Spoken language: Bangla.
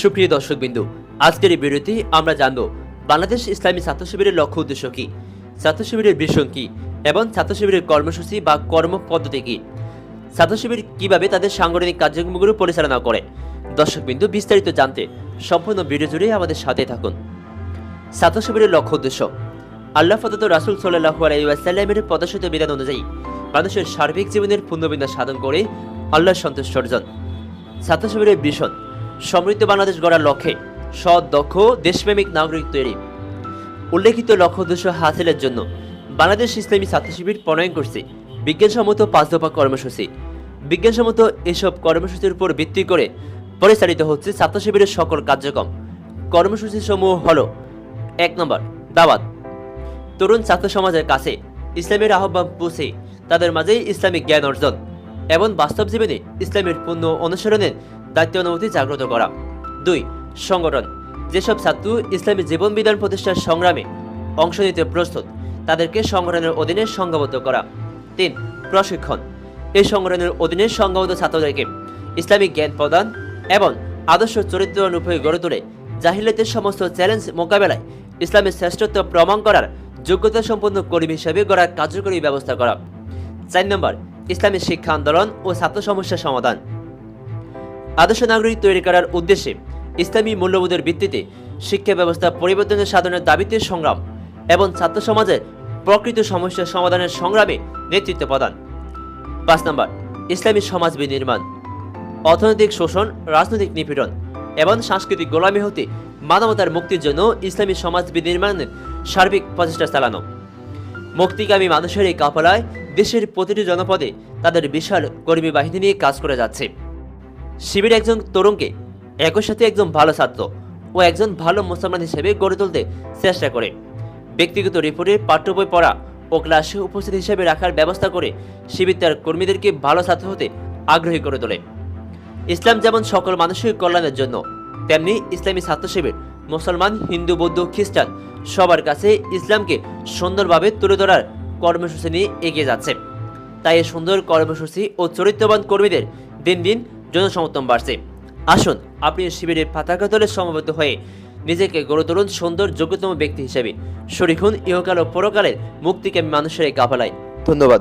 সুপ্রিয় দর্শকবিন্দু, আজকের এই ভিডিওতে আমরা জানব বাংলাদেশ ইসলামী ছাত্র শিবিরের লক্ষ্য উদ্দেশ্য কি ছাত্র শিবিরের ভীষণ কি এবং ছাত্র শিবিরের কর্মসূচি বা কর্ম পদ্ধতি কি ছাত্র শিবির কীভাবে তাদের সাংগঠনিক কার্যক্রমগুলো পরিচালনা করে, দর্শকবিন্দু বিস্তারিত জানতে সম্পূর্ণ ভিডিও জুড়ে আমাদের সাথে থাকুন। ছাত্র শিবিরের লক্ষ্য উদ্দেশ্য, আল্লাহ ফতত রাসুল সাল্লাহ আলাইসাল্লামের প্রদর্শিত বিধান অনুযায়ী মানুষের সার্বিক জীবনের পূর্ণবিন্যাস সাধন করে আল্লাহ সন্তোষ অর্জন। ছাত্র শিবিরের ভীষণ সমৃদ্ধ বাংলাদেশ গড়ার লক্ষ্যে সৎ দক্ষ দেশপ্রেমিক নাগরিক তৈরি। উল্লেখিত লক্ষ্য উদ্দেশ্য হাসিলের জন্য বাংলাদেশ ইসলামী ছাত্র শিবির প্রণয়ন করছে বিজ্ঞানসম্মত পাঁচ দফা কর্মসূচি। বিজ্ঞানসম্মত এসব কর্মসূচির উপর ভিত্তি করে পরিচালিত হচ্ছে ছাত্র শিবিরের সকল কার্যক্রম। কর্মসূচি সমূহ হল, এক নম্বর, দাওয়াত। তরুণ ছাত্র সমাজের কাছে ইসলামের আহ্বান পৌঁছে তাদের মাঝেই ইসলামিক জ্ঞান অর্জন এবং বাস্তব জীবনে ইসলামের পূর্ণ অনুসরণের দায়িত্ব অনুভূতি জাগ্রত করা। দুই, সংগঠন। যেসব ছাত্র ইসলামী জীবন বিধান প্রতিষ্ঠার সংগ্রামে অংশ নিতে প্রস্তুত, তাদেরকে সংগঠনের অধীনে সংঘবদ্ধ করা। তিন, প্রশিক্ষণ। এই সংগঠনের অধীনে সংঘবদ্ধ ছাত্রদেরকে ইসলামিক জ্ঞান প্রদান এবং আদর্শ চরিত্র রূপে গড়ে তোলে। জাহিলিয়াতের সমস্ত চ্যালেঞ্জ মোকাবেলায় ইসলামের শ্রেষ্ঠত্ব প্রমাণ করার যোগ্যতা সম্পন্ন কর্মী হিসেবে গড়ার কার্যকরী ব্যবস্থা করা। চার নম্বর, ইসলামী শিক্ষা আন্দোলন ও ছাত্র সমস্যা সমাধান। আদর্শ নাগরিক তৈরি করার উদ্দেশ্যে ইসলামী মূল্যবোধের ভিত্তিতে শিক্ষা ব্যবস্থা পরিবর্তনের সাধনের দাবিতে সংগ্রাম এবং ছাত্র সমাজের প্রকৃত সমস্যা সমাধানের সংগ্রামে নেতৃত্ব প্রদান। পাঁচ নম্বর, ইসলামী সমাজ বিনির্মাণ। অর্থনৈতিক শোষণ, রাজনৈতিক নিপীড়ন এবং সাংস্কৃতিক গোলামি হতে মানবতার মুক্তির জন্য ইসলামী সমাজ বিনির্মাণের সার্বিক প্রচেষ্টা চালানো। মুক্তিকামী মানুষের এই কাফলায় দেশের প্রতিটি জনপদে তাদের বিশাল কর্মী বাহিনী নিয়ে কাজ করে যাচ্ছে। শিবির একজন তরুণকে একই সাথে একজন ভালো ছাত্র ও একজন ভালো মুসলমান হিসেবে গড়ে তুলতে চেষ্টা করে। ব্যক্তিগত রিপোর্টে পাঠ্য বই পড়া ও ক্লাসে উপস্থিত হিসেবে রাখার ব্যবস্থা করে শিবির তার কর্মীদেরকে ভালো ছাত্র হতে আগ্রহী করে তোলে। ইসলাম যেমন সকল মানুষের কল্যাণের জন্য, তেমনি ইসলামী ছাত্র শিবির মুসলমান, হিন্দু, বৌদ্ধ, খ্রিস্টান সবার কাছে ইসলামকে সুন্দরভাবে তুলে ধরার কর্মসূচি নিয়ে এগিয়ে যাচ্ছে। তাই এই সুন্দর কর্মসূচি ও চরিত্রবান কর্মীদের দিন দিন জনসমর্থন বাড়ছে। আসুন, আপনি শিবিরের পাতাকা তলে সমবেত হয়ে নিজেকে গড়ে তুলুন সুন্দর, যোগ্যতম ব্যক্তি হিসেবে। শরিকুন ইহকাল ও পরকালের মুক্তিকে মানুষের এই কাফালায় ধন্যবাদ।